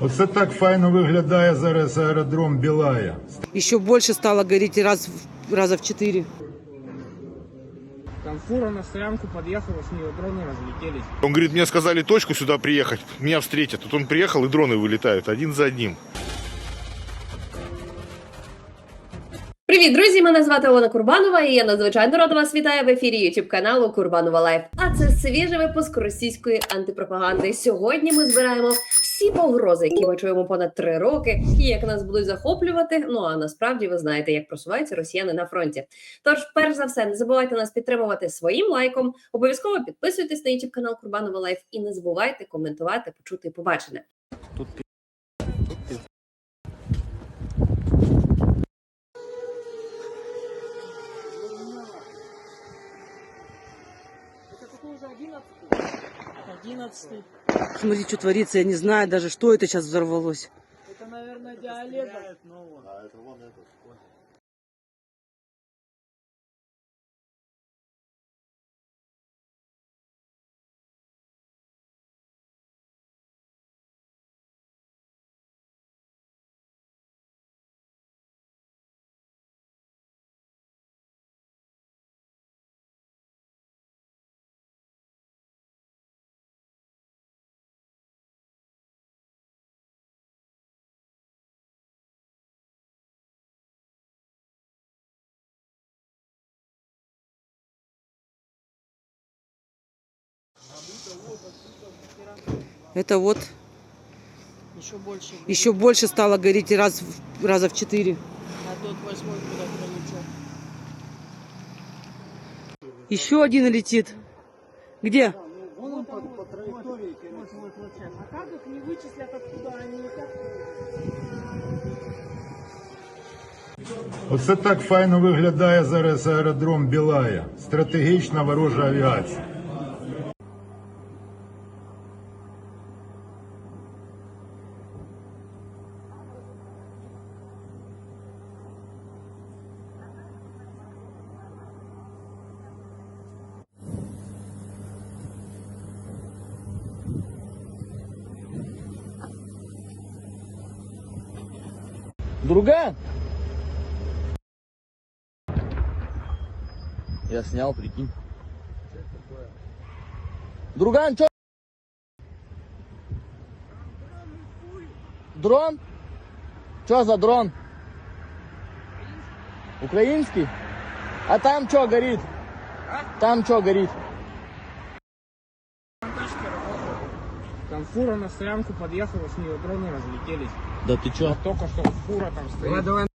Оце так файно виглядає зараз аеродром Білая. Еще больше стало гореть раз, в- раза в четыре. Там фура на стоянку подъехала, с нее дроны разлетелись. Он говорит, мне сказали точку сюда приехать, меня встретят. Тут он приехал, и дроны вылетают один за одним. Привіт, друзі! Мене звати Олена Курбанова, і я надзвичайно рада вас вітаю в ефірі youtube каналу Курбанова Лайф. А це свіжий випуск російської антипропаганди. Сьогодні ми збираємо всі погрози, які ми чуємо понад три роки, і як нас будуть захоплювати. Ну а насправді ви знаєте, як просуваються росіяни на фронті. Тож, перш за все, не забувайте нас підтримувати своїм лайком. Обов'язково підписуйтесь на youtube канал Курбанова Лайф і не забувайте коментувати, почути і побачене. Одиннадцатый. Смотри, что творится, я не знаю даже, что это сейчас взорвалось. Это, наверное, диалеза. Это вот Еще больше. будет. еще больше стало гореть раз, в- раза в четыре. А тот восьмой куда пролетел. Еще один летит. Где? Вон он по, по траектории. Вот, вот, вот сейчас. А как их не вычислят, откуда они летят? Оце так файно виглядає зараз аеродром Білая. Стратегічна ворожа авіація. Я снял, прикинь. Друган, чё? Дрон? Чё за дрон? Украинский? А там чё горит? Там чё горит? Там фура на стоянку подъехала, с нее дроны разлетелись. Да ты чё? Только что фура там стоит.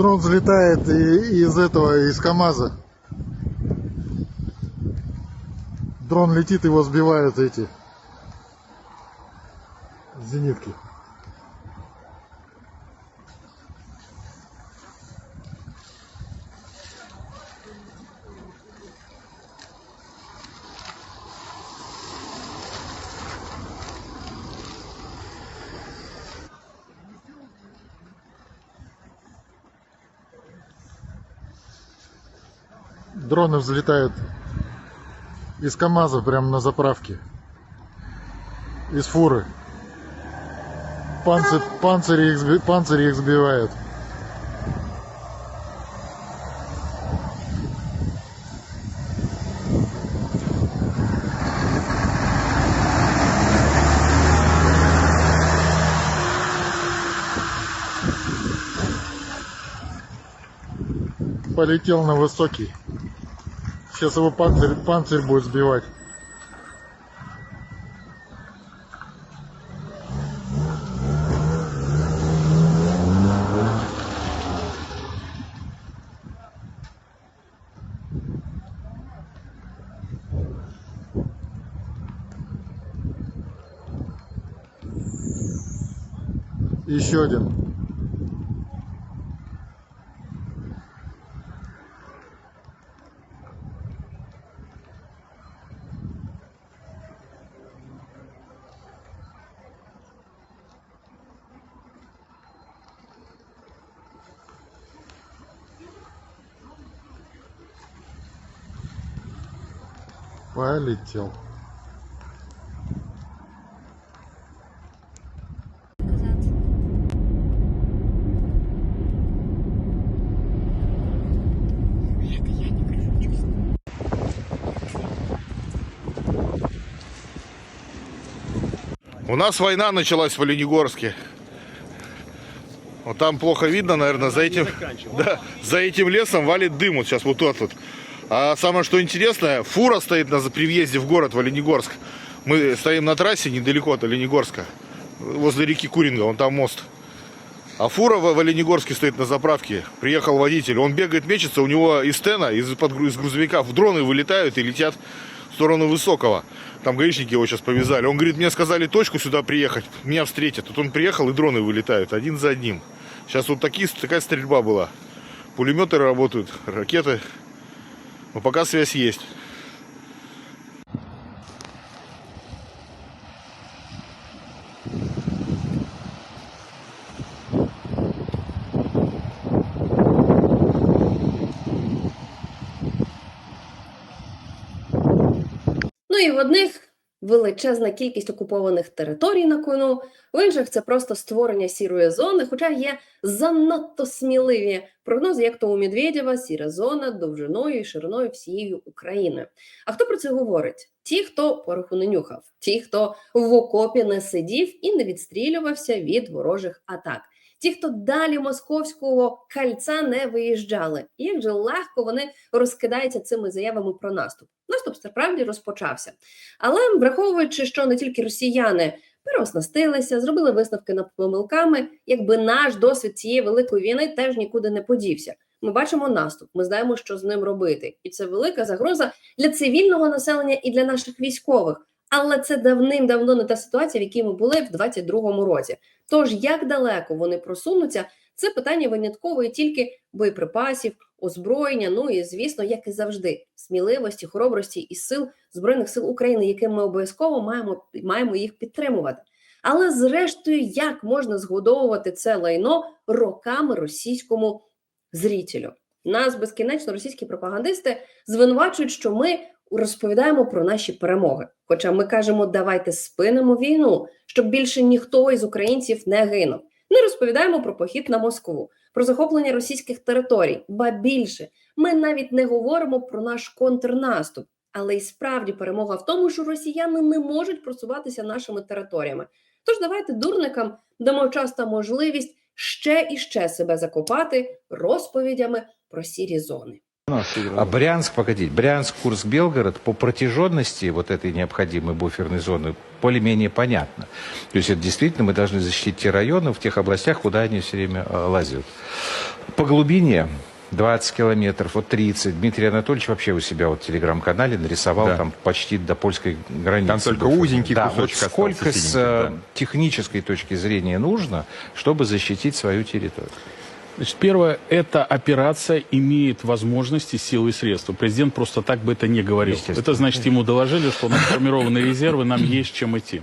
Дрон взлетает и- из этого, из КамАЗа. Дрон летит, его сбивают эти Дроны взлетают из КамАЗа прямо на заправке. Из фуры. Панцирь, панцири, их, панцири их сбивают. Полетел на высокий. Сейчас его панцирь, панцирь будет сбивать. Еще один. Полетел. У нас война началась в Оленегорске. Вот там плохо видно, наверное, за этим, да, за этим лесом валит дым вот сейчас вот тот вот. А самое что интересное, фура стоит на при въезде в город в Оленегорск. Мы стоим на трассе недалеко от Оленегорска, возле реки Куринга, вон там мост. А фура в Оленегорске стоит на заправке. Приехал водитель, он бегает, мечется, у него из стена, из, под, из грузовика в дроны вылетают и летят в сторону Высокого. Там гаишники его сейчас повязали. Он говорит, мне сказали точку сюда приехать, меня встретят. Тут он приехал, и дроны вылетают, один за одним. Сейчас вот такие, такая стрельба была. Пулеметы работают, ракеты. Но пока связь есть. Ну і в одних величезна кількість окупованих територій на кону, в інших це просто створення сірої зони, хоча є занадто сміливі прогнози, як то у Медведєва, сіра зона довжиною і шириною всією Україною. А хто про це говорить? Ті, хто пороху не нюхав, ті, хто в окопі не сидів і не відстрілювався від ворожих атак. Ті, хто далі московського кальця не виїжджали, і як же легко вони розкидаються цими заявами про наступ. Наступ справді розпочався. Але враховуючи, що не тільки росіяни переоснастилися, зробили висновки над помилками, якби наш досвід цієї великої війни теж нікуди не подівся. Ми бачимо наступ, ми знаємо, що з ним робити, і це велика загроза для цивільного населення і для наших військових. Але це давним-давно не та ситуація, в якій ми були в 22-му році. Тож як далеко вони просунуться, це питання виняткової тільки боєприпасів, озброєння. Ну і звісно, як і завжди, сміливості, хоробрості і сил збройних сил України, яким ми обов'язково маємо, маємо їх підтримувати. Але зрештою, як можна згодовувати це лайно роками російському зрітелю? Нас безкінечно російські пропагандисти звинувачують, що ми розповідаємо про наші перемоги. Хоча ми кажемо, давайте спинимо війну, щоб більше ніхто із українців не гинув. Не розповідаємо про похід на Москву, про захоплення російських територій. Ба більше, ми навіть не говоримо про наш контрнаступ. Але й справді перемога в тому, що росіяни не можуть просуватися нашими територіями. Тож давайте дурникам дамо час та можливість ще і ще себе закопати розповідями про сірі зони. А Брянск, погодите, Брянск, Курск, Белгород по протяженности вот этой необходимой буферной зоны более-менее понятно. То есть это действительно мы должны защитить те районы в тех областях, куда они все время э, лазят. По глубине 20 километров, вот 30. Дмитрий Анатольевич вообще у себя вот в телеграм-канале нарисовал Да. там почти до польской границы. Там только буферной. узенький да, кусочек вот сколько с синенький, э, да. технической точки зрения нужно, чтобы защитить свою территорию? Значит, первое, эта операция имеет возможности, силы и средства. Президент просто так бы это не говорил. Это значит, ему доложили, что у нас сформированы резервы, нам есть чем идти.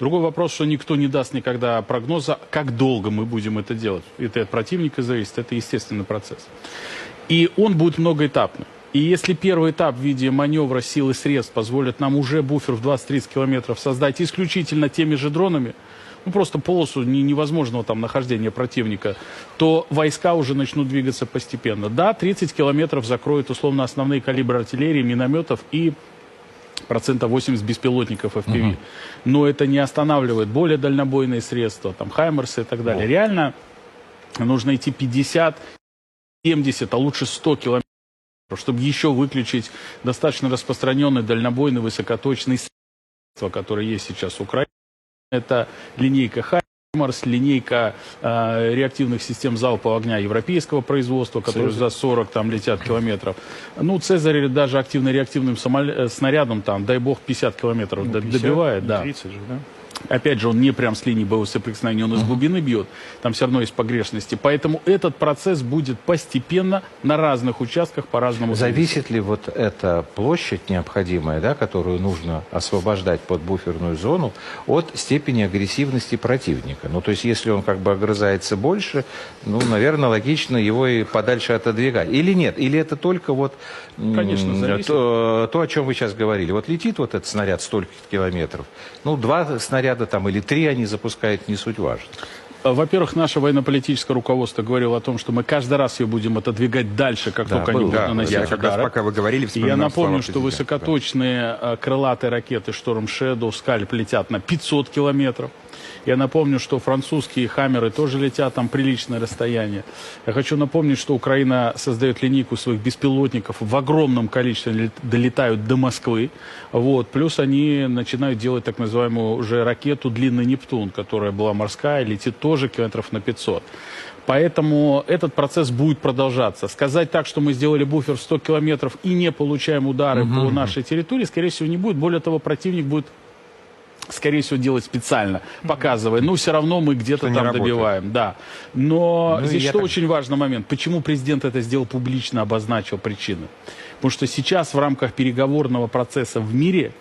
Другой вопрос, что никто не даст никогда прогноза, как долго мы будем это делать. Это от противника зависит, это естественный процесс. И он будет многоэтапный. И если первый этап в виде маневра сил и средств позволит нам уже буфер в 20-30 километров создать исключительно теми же дронами, ну просто полосу не- невозможного там нахождения противника, то войска уже начнут двигаться постепенно. Да, 30 километров закроют условно основные калибры артиллерии, минометов и процентов 80 беспилотников FPV. Но это не останавливает более дальнобойные средства, там Хаймерсы и так далее. Реально нужно идти 50, 70, а лучше 100 километров, чтобы еще выключить достаточно распространенный дальнобойный высокоточный средства, которые есть сейчас в Украине. Это линейка Хаймарс, линейка э, реактивных систем залпового огня европейского производства, которые за 40 там летят километров. Ну, Цезарь даже активно-реактивным самоле- э, снарядом, там, дай бог, 50 километров д- добивает. да. 30 же, да? Опять же, он не прям с линии боевого соприкосновения, он из глубины бьет. Там все равно есть погрешности. Поэтому этот процесс будет постепенно на разных участках по-разному. Зависит ли вот эта площадь необходимая, да, которую нужно освобождать под буферную зону, от степени агрессивности противника? Ну, то есть, если он как бы огрызается больше, ну, наверное, логично его и подальше отодвигать. Или нет? Или это только вот Конечно, зависит. то, то, о чем вы сейчас говорили. Вот летит вот этот снаряд столько километров, ну, два снаряда там или три они запускают, не суть важно. Во-первых, наше военно-политическое руководство говорило о том, что мы каждый раз ее будем отодвигать дальше, как Да, только они было. будут Да, наносить Я как раз пока вы говорили, И я напомню, что высокоточные э, крылатые ракеты Шторм Shadow, Скальп летят на 500 километров. Я напомню, что французские хаммеры тоже летят там приличное расстояние. Я хочу напомнить, что Украина создает линейку своих беспилотников в огромном количестве, они лет- долетают до Москвы. Вот. Плюс они начинают делать так называемую уже ракету «Длинный Нептун», которая была морская, летит тоже километров на 500. Поэтому этот процесс будет продолжаться. Сказать так, что мы сделали буфер в 100 километров и не получаем удары по нашей территории, скорее всего, не будет. Более того, противник будет скорее всего, делать специально, показывая, ну, все равно мы где-то там работает. добиваем, да. Но Ну, здесь что так- очень важный момент. Почему президент это сделал публично, обозначил причины? Потому что сейчас в рамках переговорного процесса в мире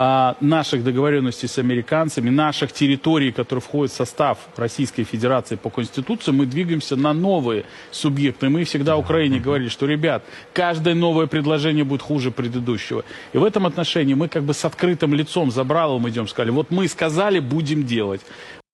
наших договоренностей с американцами, наших территорий, которые входят в состав Российской Федерации по Конституции, мы двигаемся на новые субъекты. Мы всегда Украине говорили, что, ребят, каждое новое предложение будет хуже предыдущего. И в этом отношении мы как бы с открытым лицом за Бравом идем, сказали, вот мы сказали, будем делать.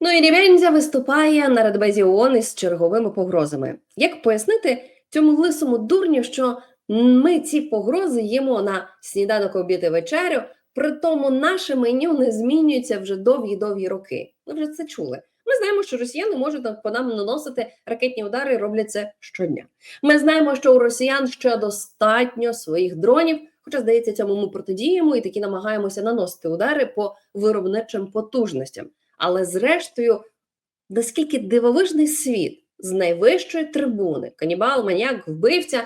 Ну і Рівензя виступає на Радбезі ООН із черговими погрозами. Як пояснити цьому лисому дурню, що ми ці погрози їмо на сніданок, обід і вечерю, при тому наше меню не змінюється вже довгі-довгі роки. Ми вже це чули. Ми знаємо, що росіяни можуть по нам наносити ракетні удари і роблять це щодня. Ми знаємо, що у росіян ще достатньо своїх дронів, хоча, здається, цьому ми протидіємо і таки намагаємося наносити удари по виробничим потужностям. Але зрештою, наскільки дивовижний світ з найвищої трибуни, канібал, маніяк, вбивця,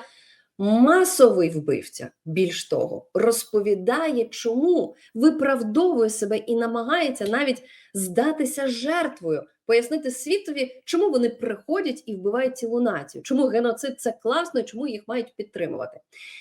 масовий вбивця, більш того, розповідає, чому виправдовує себе і намагається навіть здатися жертвою, пояснити світові, чому вони приходять і вбивають цілу націю, чому геноцид це класно, чому їх мають підтримувати.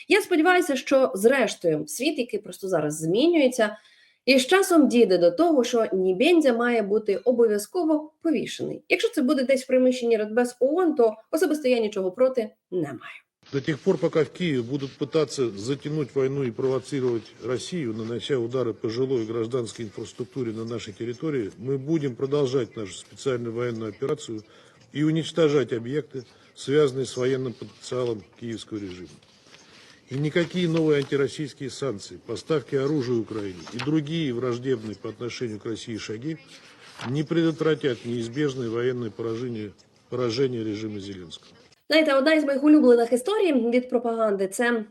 Я сподіваюся, що зрештою світ, який просто зараз змінюється, і з часом дійде до того, що Нібендзя має бути обов'язково повішений. Якщо це буде десь в приміщенні Радбез ООН, то особисто я нічого проти не маю. До тех пор, пока в Киеве будут пытаться затянуть войну и провоцировать Россию, нанося удары по жилой и гражданской инфраструктуре на нашей территории, мы будем продолжать нашу специальную военную операцию и уничтожать объекты, связанные с военным потенциалом киевского режима. И никакие новые антироссийские санкции, поставки оружия Украине и другие враждебные по отношению к России шаги не предотвратят неизбежное военное поражение, поражение режима Зеленского. Знаєте, одна із моїх улюблених історій від пропаганди це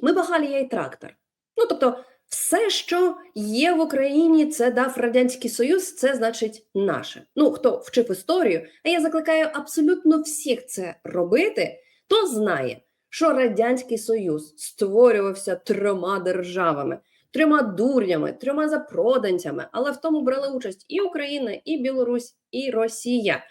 ми багалі я трактор. Ну тобто, все, що є в Україні, це дав Радянський Союз, це значить наше. Ну, хто вчив історію, а я закликаю абсолютно всіх це робити, то знає, що Радянський Союз створювався трьома державами, трьома дурнями, трьома запроданцями, але в тому брали участь і Україна, і Білорусь, і Росія.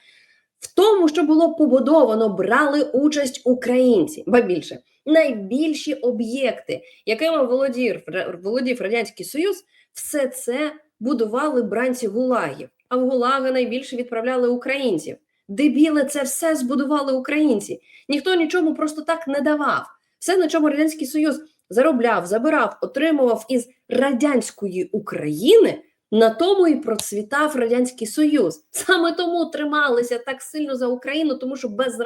В тому, що було побудовано, брали участь українці, ба більше найбільші об'єкти, якими володів, володів радянський союз, все це будували бранці гулагів. А в гулаги найбільше відправляли українців. Дебіли, це все збудували українці. Ніхто нічому просто так не давав. Все, на чому радянський союз заробляв, забирав, отримував із радянської України. На тому і процвітав радянський союз. Саме тому трималися так сильно за Україну, тому що без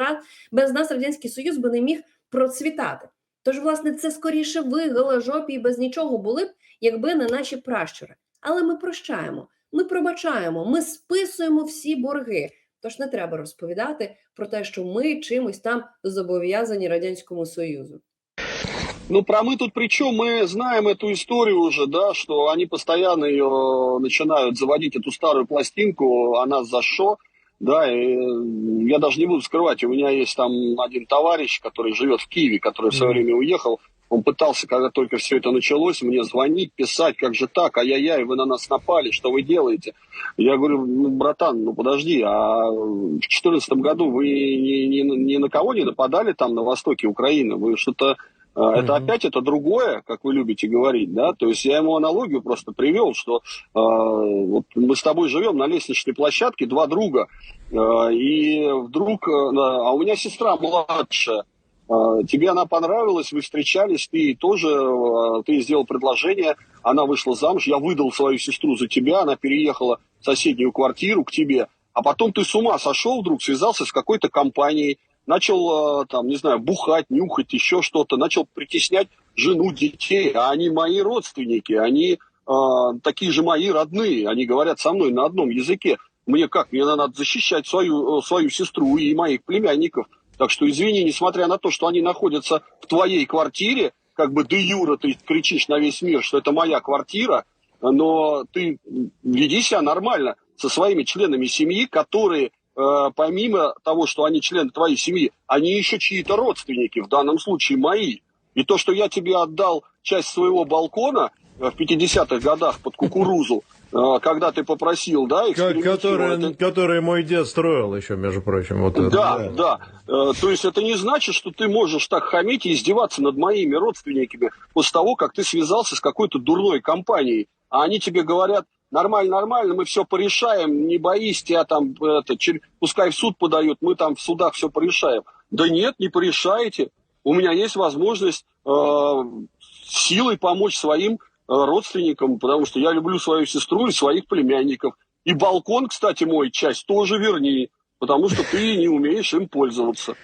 без нас радянський союз би не міг процвітати. Тож, власне, це скоріше ви, голожопі, і без нічого були б, якби не наші пращури. Але ми прощаємо, ми пробачаємо, ми списуємо всі борги. Тож не треба розповідати про те, що ми чимось там зобов'язані радянському союзу. Ну, про мы тут при чем? Мы знаем эту историю уже, да, что они постоянно ее начинают заводить, эту старую пластинку, она за шо, да, и э, я даже не буду скрывать, у меня есть там один товарищ, который живет в Киеве, который в свое время уехал, Он пытался, когда только все это началось, мне звонить, писать, как же так, ай-яй-яй, вы на нас напали, что вы делаете? Я говорю, ну, братан, ну подожди, а в 2014 году вы ни, ни, ни на кого не нападали там на востоке Украины? Вы что-то э, это опять это другое, как вы любите говорить, да? То есть я ему аналогию просто привел, что э, вот мы с тобой живем на лестничной площадке, два друга, э, и вдруг, э, а у меня сестра младшая, э, тебе она понравилась, вы встречались, ты тоже, э, ты сделал предложение, она вышла замуж, я выдал свою сестру за тебя, она переехала в соседнюю квартиру к тебе, а потом ты с ума сошел вдруг, связался с какой-то компанией, начал, э, там, не знаю, бухать, нюхать, еще что-то, начал притеснять жену, детей, а они мои родственники, они э, такие же мои родные, они говорят со мной на одном языке. Мне как, мне надо защищать свою, э, свою сестру и моих племянников. Так что извини, несмотря на то, что они находятся в твоей квартире, как бы де юра ты кричишь на весь мир, что это моя квартира, но ты веди себя нормально со своими членами семьи, которые помимо того, что они члены твоей семьи, они еще чьи-то родственники, в данном случае мои. И то, что я тебе отдал часть своего балкона э, в 50-х годах под кукурузу, э, когда ты попросил, да, Который, который мой дед строил еще, между прочим. Вот это. да, да. Э, То есть это не значит, что ты можешь так хамить и издеваться над моими родственниками после того, как ты связался с какой-то дурной компанией. А они тебе говорят, нормально, нормально, мы все порешаем, не боись, тебя там, это, чер- пускай в суд подают, мы там в судах все порешаем. Да нет, не порешаете. У меня есть возможность э, силой помочь своим э, родственникам, потому что я люблю свою сестру и своих племянников. И балкон, кстати, мой часть тоже верни, потому что ты не умеешь им пользоваться.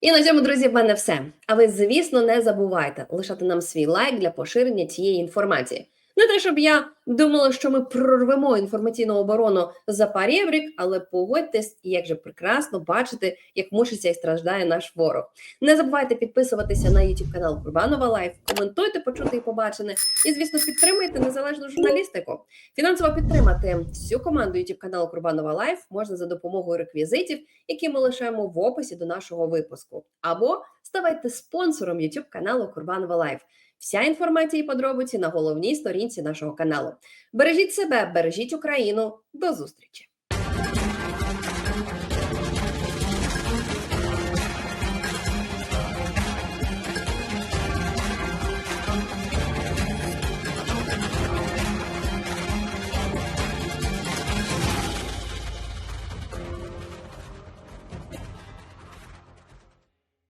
І на цьому, друзі, в мене все. А ви, звісно, не забувайте лишати нам свій лайк для поширення цієї інформації. Не те, щоб я думала, що ми прорвемо інформаційну оборону за парєврік, але погодьтесь, як же прекрасно бачити, як мучиться і страждає наш ворог. Не забувайте підписуватися на YouTube канал Курбанова Лайф, коментуйте, почути і побачене. І, звісно, підтримуйте незалежну журналістику. Фінансово підтримати всю команду YouTube каналу Курбанова Лайф можна за допомогою реквізитів, які ми лишаємо в описі до нашого випуску, або ставайте спонсором YouTube каналу Курбанова Лайф. Вся інформація і подробиці на головній сторінці нашого каналу. Бережіть себе, бережіть Україну. До зустрічі!